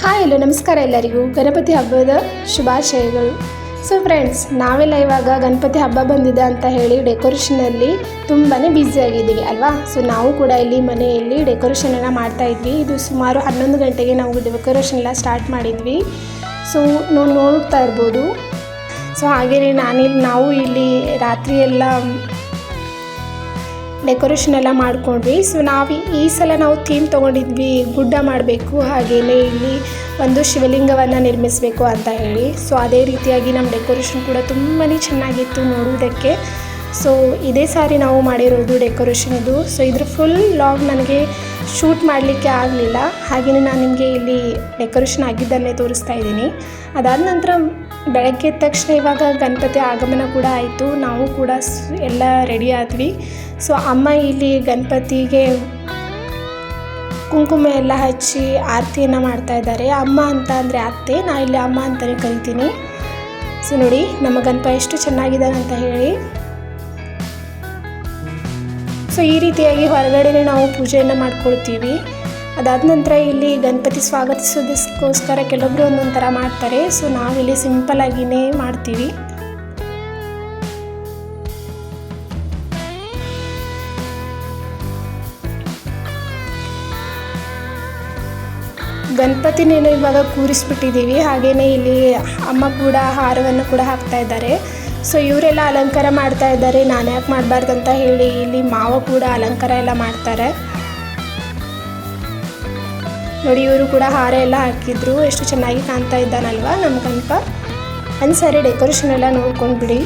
Hi hello, ನಮಸ್ಕಾರ ಎಲ್ಲರಿಗೂ. ಗಣಪತಿ ಹಬ್ಬದ ಶುಭಾಶಯಗಳು. ಸೊ ಫ್ರೆಂಡ್ಸ್ ನಾವೆಲ್ಲ ಇವಾಗ ಗಣಪತಿ ಹಬ್ಬ ಬಂದಿದೆ ಅಂತ ಹೇಳಿ ಡೆಕೋರೇಷನಲ್ಲಿ ತುಂಬಾ ಆಗಿದ್ದೀವಿ ಅಲ್ವಾ? ಸೊ ನಾವು ಕೂಡ ಇಲ್ಲಿ ಮನೆಯಲ್ಲಿ ಡೆಕೋರೇಷನ್ ಎಲ್ಲ ಮಾಡ್ತಾ ಇದ್ವಿ. ಇದು ಸುಮಾರು ಹನ್ನೊಂದು ಗಂಟೆಗೆ ನಾವು ಡೆಕೋರೇಷನ್ ಎಲ್ಲ ಸ್ಟಾರ್ಟ್ ಮಾಡಿದ್ವಿ. ಸೊ ನೋಡ್ತಾ ಇರ್ಬೋದು. ಸೊ ಹಾಗೆಯೇ ನಾನಿಲ್ಲಿ ನಾವು ಇಲ್ಲಿ ರಾತ್ರಿ ಎಲ್ಲ ಡೆಕೋರೇಷನ್ ಎಲ್ಲ ಮಾಡ್ಕೊಂಡ್ವಿ. ಸೊ ನಾವು ಈ ಸಲ ನಾವು ಥೀಮ್ ತೊಗೊಂಡಿದ್ವಿ, ಗುಡ್ಡ ಮಾಡಬೇಕು ಹಾಗೆಯೇ ಇಲ್ಲಿ ಒಂದು ಶಿವಲಿಂಗವನ್ನು ನಿರ್ಮಿಸಬೇಕು ಅಂತ ಹೇಳಿ. ಸೊ ಅದೇ ರೀತಿಯಾಗಿ ನಮ್ಮ ಡೆಕೋರೇಷನ್ ಕೂಡ ತುಂಬಾ ಚೆನ್ನಾಗಿತ್ತು ನೋಡುವುದಕ್ಕೆ. ಸೊ ಇದೇ ಸಾರಿ ನಾವು ಮಾಡಿರೋದು ಡೆಕೋರೇಷನ್ ಇದು. ಸೊ ಇದ್ರ ಫುಲ್ ಲಾಗ್ ನನಗೆ ಶೂಟ್ ಮಾಡಲಿಕ್ಕೆ ಆಗಲಿಲ್ಲ. ಹಾಗೆಯೇ ನಾನು ನಿಮಗೆ ಇಲ್ಲಿ ಡೆಕೋರೇಷನ್ ಆಗಿದ್ದನ್ನೇ ತೋರಿಸ್ತಾ ಇದ್ದೀನಿ. ಅದಾದ ನಂತರ ಬೆಳಗ್ಗೆ ತಕ್ಷಣ ಇವಾಗ ಗಣಪತಿ ಆಗಮನ ಕೂಡ ಆಯಿತು. ನಾವು ಕೂಡ ಎಲ್ಲ ರೆಡಿ ಆದ್ವಿ. ಸೊ ಅಮ್ಮ ಇಲ್ಲಿ ಗಣಪತಿಗೆ ಕುಂಕುಮ ಎಲ್ಲ ಹಚ್ಚಿ ಆರತಿಯನ್ನು ಮಾಡ್ತಾ ಇದ್ದಾರೆ. ಅಮ್ಮ ಅಂತ ಅಂದರೆ ಅತ್ತೆ, ನಾ ಇಲ್ಲಿ ಅಮ್ಮ ಅಂತಲೇ ಕರಿತೀನಿ. ಸೊ ನೋಡಿ ನಮ್ಮ ಗಣಪ ಎಷ್ಟು ಚೆನ್ನಾಗಿದ್ದಾನೆ ಅಂತ ಹೇಳಿ. ಸೊ ಈ ರೀತಿಯಾಗಿ ಹೊರಗಡೆನೇ ನಾವು ಪೂಜೆಯನ್ನು ಮಾಡ್ಕೊಳ್ತೀವಿ. ಅದಾದ ನಂತರ ಇಲ್ಲಿ ಗಣಪತಿ ಸ್ವಾಗತಿಸೋದಕ್ಕೋಸ್ಕರ ಕೆಲವೊಬ್ಬರು ಒಂದೊಂದು ಥರ ಮಾಡ್ತಾರೆ. ಸೊ ನಾವಿಲ್ಲಿ ಸಿಂಪಲ್ ಆಗಿನೇ ಮಾಡ್ತೀವಿ. ಗಣಪತಿನೇನು ಇವಾಗ ಕೂರಿಸ್ಬಿಟ್ಟಿದ್ದೀವಿ. ಹಾಗೆಯೇ ಇಲ್ಲಿ ಅಮ್ಮ ಕೂಡ ಹಾರವನ್ನು ಕೂಡ ಹಾಕ್ತಾ ಇದ್ದಾರೆ. ಸೊ ಇವರೆಲ್ಲ ಅಲಂಕಾರ ಮಾಡ್ತಾ ಇದ್ದಾರೆ. ನಾನು ಯಾಕೆ ಅಂತ ಹೇಳಿ ಇಲ್ಲಿ ಮಾವ ಕೂಡ ಅಲಂಕಾರ ಎಲ್ಲ ಮಾಡ್ತಾರೆ. ನೋಡಿ, ಇವರು ಕೂಡ ಹಾರ ಎಲ್ಲ ಹಾಕಿದ್ರು. ಎಷ್ಟು ಚೆನ್ನಾಗಿ ಕಾಣ್ತಾ ಇದ್ದಾನಲ್ವಾ ನಮ್ಮ ಗಣಪ ಒಂದು ಸಾರಿ ಡೆಕೋರೇಷನ್ ಎಲ್ಲ ನೋಡ್ಕೊಂಡ್ಬಿಡಿ.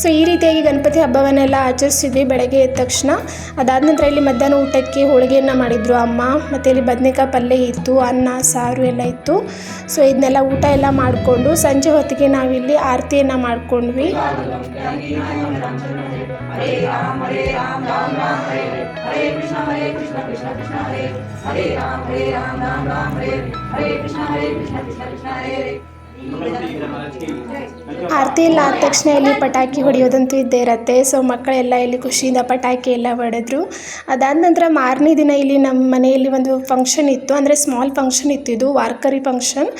ಸೊ ಈ ರೀತಿಯಾಗಿ ಗಣಪತಿ ಹಬ್ಬವನ್ನೆಲ್ಲ ಆಚರಿಸಿದ್ವಿ ಬೆಳಗ್ಗೆ ಎದ್ದ ತಕ್ಷಣ. ಅದಾದ ನಂತರ ಇಲ್ಲಿ ಮಧ್ಯಾಹ್ನ ಊಟಕ್ಕೆ ಹೋಳಿಗೆಯನ್ನು ಮಾಡಿದರು ಅಮ್ಮ, ಮತ್ತು ಇಲ್ಲಿ ಬದನೆಕಾಯಿ ಪಲ್ಯ ಇತ್ತು, ಅನ್ನ, ಸಾರು ಎಲ್ಲ ಇತ್ತು. ಸೊ ಇದನ್ನೆಲ್ಲ ಊಟ ಎಲ್ಲ ಮಾಡಿಕೊಂಡು ಸಂಜೆ ಹೊತ್ತಿಗೆ ನಾವಿಲ್ಲಿ ಆರತಿಯನ್ನು ಮಾಡ್ಕೊಂಡ್ವಿ. ಆರತಿ ಎಲ್ಲ ಆದ ತಕ್ಷಣ ಇಲ್ಲಿ ಪಟಾಕಿ ಹೊಡೆಯೋದಂತೂ ಇದ್ದೇ ಇರತ್ತೆ. ಸೊ ಮಕ್ಕಳೆಲ್ಲ ಇಲ್ಲಿ ಖುಷಿಯಿಂದ ಪಟಾಕಿ ಎಲ್ಲ ಹೊಡೆದ್ರು. ಅದಾದ ನಂತರ ಮಾರನೇ ದಿನ ಇಲ್ಲಿ ನಮ್ಮ ಮನೆಯಲ್ಲಿ ಒಂದು ಫಂಕ್ಷನ್ ಇತ್ತು. ಅಂದರೆ ಸ್ಮಾಲ್ ಫಂಕ್ಷನ್ ಇತ್ತು ಇದು, ವಾರ್ಕರಿ ಫಂಕ್ಷನ್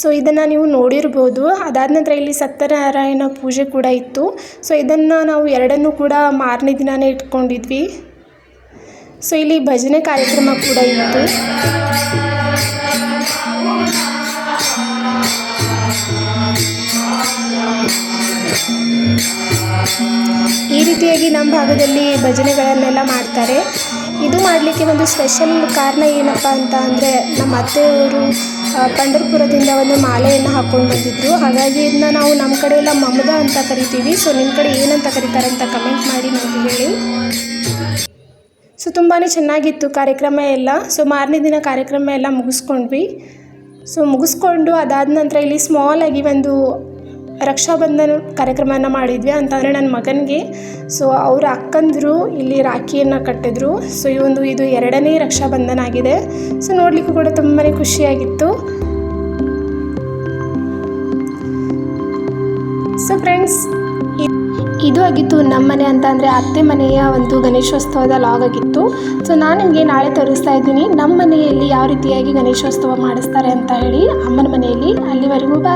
ಸೊ ಇದನ್ನು ನೀವು ನೋಡಿರ್ಬೋದು. ಅದಾದ ನಂತರ ಇಲ್ಲಿ ಸತ್ಯನಾರಾಯಣ ಪೂಜೆ ಕೂಡ ಇತ್ತು. ಸೊ ಇದನ್ನು ನಾವು ಎರಡನ್ನೂ ಕೂಡ ಮಾರನೇ ದಿನವೇ ಇಟ್ಕೊಂಡಿದ್ವಿ. ಸೊ ಇಲ್ಲಿ ಭಜನೆ ಕಾರ್ಯಕ್ರಮ ಕೂಡ ಇತ್ತು. ಈ ರೀತಿಯಾಗಿ ನಮ್ಮ ಭಾಗದಲ್ಲಿ ಭಜನೆಗಳನ್ನೆಲ್ಲ ಮಾಡ್ತಾರೆ. ಇದು ಮಾಡಲಿಕ್ಕೆ ಒಂದು ಸ್ಪೆಷಲ್ ಕಾರಣ ಏನಪ್ಪ ಅಂತ ಅಂದರೆ ನಮ್ಮ ಅತ್ತೆಯವರು ಪಂಡರ್ಪುರದಿಂದ ಒಂದು ಮಾಲೆಯನ್ನು ಹಾಕ್ಕೊಂಡು ಬಂದಿದ್ದರು ಹಾಗಾಗಿ ಇದನ್ನ ನಾವು ನಮ್ಮ ಕಡೆ ಎಲ್ಲ ಮಮದ ಅಂತ ಕರಿತೀವಿ. ಸೊ ನಿಮ್ಮ ಕಡೆ ಏನಂತ ಕರೀತಾರೆ ಅಂತ ಕಮೆಂಟ್ ಮಾಡಿ ನಮಗೆ ಹೇಳಿ. ಸೊ ತುಂಬಾ ಚೆನ್ನಾಗಿತ್ತು ಕಾರ್ಯಕ್ರಮ ಎಲ್ಲ. ಸೊ ಮಾರನೇ ದಿನ ಕಾರ್ಯಕ್ರಮ ಎಲ್ಲ ಮುಗಿಸ್ಕೊಂಡ್ವಿ. ಸೊ ಮುಗಿಸ್ಕೊಂಡು ಅದಾದ ನಂತರ ಇಲ್ಲಿ ಸ್ಮಾಲಾಗಿ ಒಂದು ರಕ್ಷಾಬಂಧನ ಕಾರ್ಯಕ್ರಮನ ಮಾಡಿದ್ವಿ ಅಂತಂದರೆ ನನ್ನ ಮಗನಿಗೆ. ಸೊ ಅವರ ಅಕ್ಕಂದರು ಇಲ್ಲಿ ರಾಖಿಯನ್ನು ಕಟ್ಟಿದ್ರು. ಸೊ ಈ ಒಂದು ಇದು ಎರಡನೇ ರಕ್ಷಾಬಂಧನ ಆಗಿದೆ. ಸೊ ನೋಡಲಿಕ್ಕೂ ಕೂಡ ತುಂಬಾ ಖುಷಿಯಾಗಿತ್ತು. ಸೊ ಫ್ರೆಂಡ್ಸ್ ಇದು ಆಗಿತ್ತು ನಮ್ಮ ಮನೆ ಅಂತ ಅಂದರೆ ಅತ್ತೆ ಮನೆಯ ಒಂದು ಗಣೇಶೋತ್ಸವದ ಲಾಗ್ ಆಗಿತ್ತು. ಸೊ ನಾನು ನಿಮಗೆ ನಾಳೆ ತೋರಿಸ್ತಾ ಇದ್ದೀನಿ. ನಮ್ಮ ಮನೆಯಲ್ಲಿ ಯಾವ ರೀತಿಯಾಗಿ ಗಣೇಶೋತ್ಸವ ಮಾಡಿಸ್ತಾರೆ ಅಂತ ಹೇಳಿ ಅಮ್ಮನ ಮನೆಯಲ್ಲಿ. ಅಲ್ಲಿವರೆಗೂ ಬಾಯ್